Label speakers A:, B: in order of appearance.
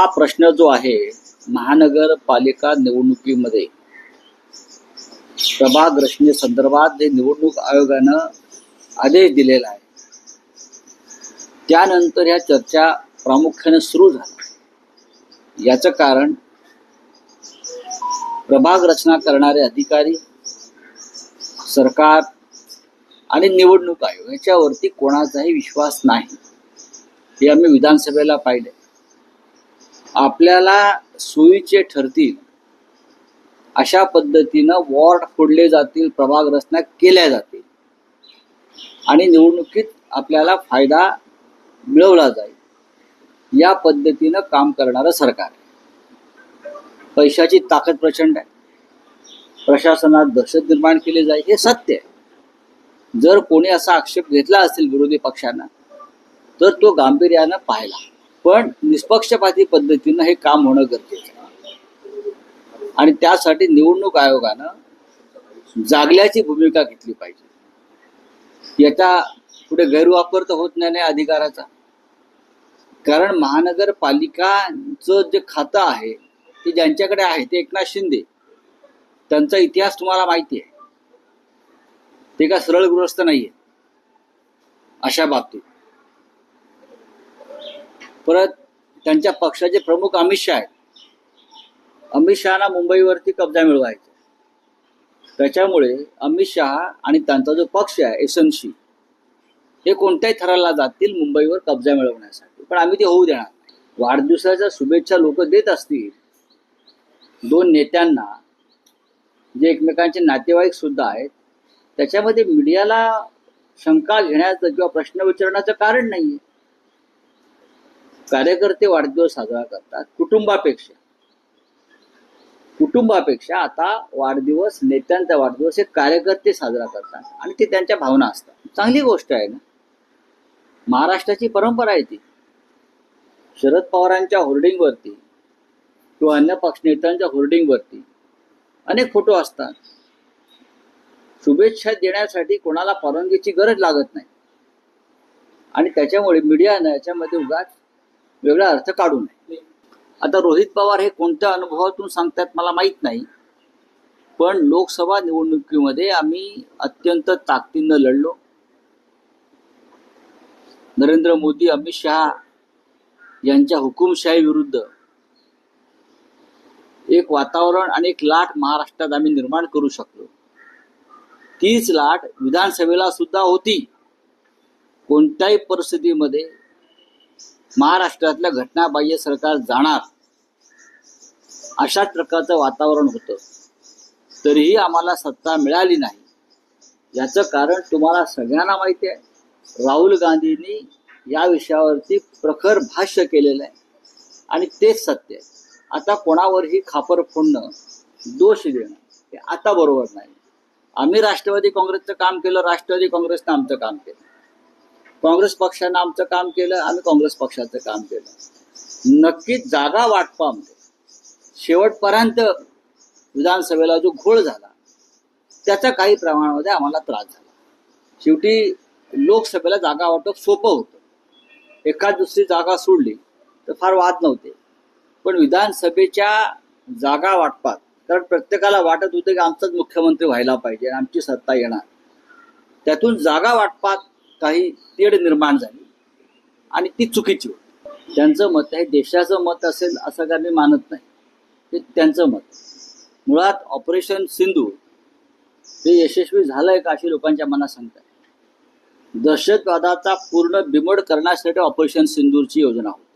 A: हा प्रश्न जो आहे महानगरपालिका निवडणुकीमध्ये प्रभाग रचने संदर्भात जे निवडणूक आयोगानं आदेश दिलेला आहे. त्यानंतर ह्या चर्चा प्रामुख्याने सुरू झाल्या याचं कारण प्रभाग रचना करणारे अधिकारी सरकार आणि निवडणूक आयोग याच्यावरती कोणाचाही विश्वास नाही. हे आम्ही विधानसभेला पाहिले आपल्याला सोयीचे ठरतील. अशा पद्धतीनं वॉर्ड फोडले जातील प्रभाग रचना केल्या जातील. आणि निवडणुकीत आपल्याला फायदा मिळवला जाईल. या पद्धतीनं काम करणारं सरकार आहे. पैशाची ताकद प्रचंड आहे. प्रशासनात दहशत निर्माण केली जाईल हे सत्य आहे. जर कोणी असा आक्षेप घेतला असेल विरोधी पक्षांना तर तो गांभीर्यानं पाहिला पण निष्पक्षपाती पद्धतीनं हे काम होणं गरजेचं आहे. आणि त्यासाठी निवडणूक आयोगानं जागल्याची भूमिका घेतली पाहिजे. याचा पुढे गैरवापर तर होत नाही अधिकाराचा. कारण महानगरपालिकाचं जे खातं आहे ते ज्यांच्याकडे आहे ते एकनाथ शिंदे. त्यांचा इतिहास तुम्हाला माहिती आहे. ते का सरळ गृहस्थ नाहीये. अशा बाबतीत. परत त्यांच्या पक्षाचे प्रमुख अमित शहा आहेत. अमित शहाना मुंबईवरती कब्जा मिळवायचा त्याच्यामुळे अमित शहा आणि त्यांचा जो पक्ष आहे एस एन सी हे कोणत्याही थराला जातील मुंबईवर कब्जा मिळवण्यासाठी. पण आम्ही ते होऊ देणार वाढदिवसाच्या शुभेच्छा लोक देत असतील. दोन नेत्यांना जे एकमेकांचे नातेवाईक सुद्धा आहेत त्याच्यामध्ये मीडियाला शंका घेण्याचं किंवा प्रश्न विचारण्याचं कारण नाहीये. कार्यकर्ते वाढदिवस साजरा करतात कुटुंबापेक्षा. कुटुंबापेक्षा आता वाढदिवस नेत्यांचा वाढदिवस हे कार्यकर्ते साजरा करतात आणि ते त्यांच्या भावना असतात. चांगली गोष्ट आहे ना? महाराष्ट्राची परंपरा आहे ती. शरद पवारांच्या होर्डिंगवरती किंवा अन्य पक्ष नेत्यांच्या होर्डिंगवरती अनेक फोटो असतात. शुभेच्छा देण्यासाठी कोणाला परवानगीची गरज लागत नाही. आणि त्याच्यामुळे मीडियानं याच्यामध्ये उगाच वेगळा अर्थ काढू नये. आता रोहित पवार हे कोणत्या अनुभवातून सांगतात मला माहीत नाही. पण लोकसभा निवडणुकीमध्ये आम्ही अत्यंत ताकदीनं लढलो. नरेंद्र मोदी अमित शहा यांच्या हुकुमशाही विरुद्ध एक वातावरण आणि एक लाट महाराष्ट्रात आम्ही निर्माण करू शकलो. तीच लाट विधानसभेला सुद्धा होती. कोणत्याही परिस्थितीमध्ये महाराष्ट्रातल्या घटनाबाह्य सरकार जाणार अशाच प्रकारचं वातावरण होतं. तरीही आम्हाला सत्ता मिळाली नाही. याचं कारण तुम्हाला सगळ्यांना माहिती आहे. राहुल गांधींनी या विषयावरती प्रखर भाष्य केलेलं आहे. आणि तेच सत्य आहे. आता कोणावरही खापर फोडणं दोष देणं हे आता बरोबर नाही. आम्ही राष्ट्रवादी काँग्रेसचं काम केलं राष्ट्रवादी काँग्रेसनं आमचं काम केलं. काँग्रेस पक्षानं आमचं काम केलं आम्ही काँग्रेस पक्षाचं काम केलं. नक्कीच जागा वाटपामध्ये शेवटपर्यंत विधानसभेला जो घोळ झाला त्याचा काही प्रमाणामध्ये आम्हाला त्रास झाला. शेवटी लोकसभेला जागा वाटप सोपं होतं. एखाद दुसरी जागा सोडली तर फार वाद नव्हते. पण विधानसभेच्या जागा वाटपात कारण प्रत्येकाला वाटत होतं की आमचाच मुख्यमंत्री व्हायला पाहिजे आमची सत्ता येणार. त्यातून जागा वाटपात काही तेढ निर्माण झाली. आणि ती चुकीची होती. त्यांचं मत आहे देशाचं मत असेल असं काही मी मानत नाही. ते त्यांचं मत मुळात ऑपरेशन सिंधू हे यशस्वी झालंय का अशी लोकांच्या मनात सांगतात दहशतवादाचा पूर्ण बिमोड करण्यासाठी ऑपरेशन सिंदूरची योजना होती.